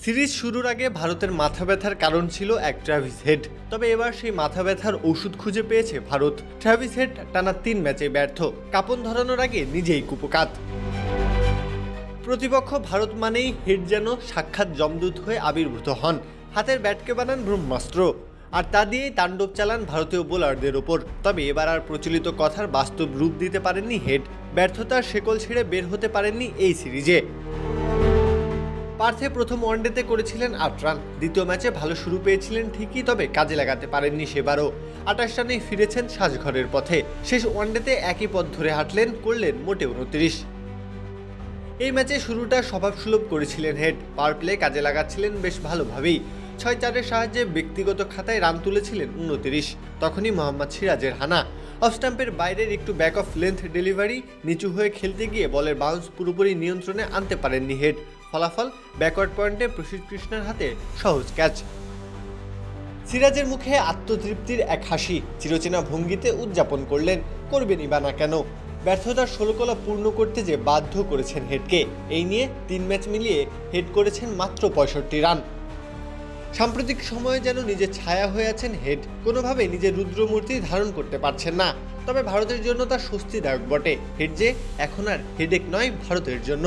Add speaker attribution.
Speaker 1: Series শুরুর আগে ভারতের মাথা ব্যথার কারণ ছিল এক ট্রাভিস হেড। তবে এবার সেই মাথা ব্যথার ওষুধ খুঁজে পেয়েছে ভারত। ট্রাভিস হেড টানা তিন ম্যাচে ব্যর্থ। কাপন ধরানোর আগে নিজেই কুপকাত। প্রতিপক্ষ ভারত মানেই হেড যেন সাক্ষাৎ জমদূত হয়ে আবির্ভূত হন। হাতের ব্যাটকে বানান ব্রহ্মাস্ত্র। আর তা দিয়েই তাণ্ডব চালান ভারতীয় বোলারদের ওপর। তবে এবার আর প্রচলিত কথার বাস্তব রূপ দিতে পারেননি হেড। ব্যর্থতার শেকল ছেড়ে বের হতে পারেননি এই সিরিজে। পার্থে প্রথম ওয়ানডেতে করেছিলেন আট রান। দ্বিতীয় ম্যাচে ভালো শুরু পেয়েছিলেন ঠিকই, তবে কাজে লাগাতে পারেননি সেবারও। আটাশ রানেই ফিরেছেন সাজঘরের পথে। শেষ ওয়ানডেতে একই পথ ধরে হাঁটলেন, করলেন মোটে উনত্রিশ। এই ম্যাচে শুরুটা স্বভাবসুলভ করেছিলেন হেড। পাওয়ার প্লে কাজে লাগাচ্ছিলেন বেশ ভালোভাবেই। ছয় চারের সাহায্যে ব্যক্তিগত খাতায় রান তুলেছিলেন উনত্রিশ। তখনই মোহাম্মদ সিরাজের হানা। অফ স্টাম্পের বাইরের একটু ব্যাক অফ লেন্থ ডেলিভারি নিচু হয়ে খেলতে গিয়ে বলের বাউন্স পুরোপুরি নিয়ন্ত্রণে আনতে পারেননি হেড। ফলাফল ব্যাকওয়ার্ড পয়েন্টে প্রসিদ্ধ কৃষ্ণের হাতে সহজ ক্যাচ সিরাজের মুখে আত্মতৃপ্তির এক হাসি চিরচেনা ভঙ্গিতে উদযাপন করলেন করবেনই বা না কেন? ব্যর্থতার ষোলকলা পূর্ণ করতে যে বাধ্য করেছেন হেডকে এই নিয়ে তিন ম্যাচ মিলিয়ে হেড করেছেন মাত্র পঁয়ষট্টি রান। সাম্প্রতিক সময়ে যেন নিজের ছায়া হয়ে আছেন হেড কোনোভাবে নিজের রুদ্রমূর্তি ধারণ করতে পারছেন না। তবে ভারতের জন্য তা স্বস্তিদায়ক বটে। হেড যে এখন আর হেডেক নয়, ভারতের জন্য।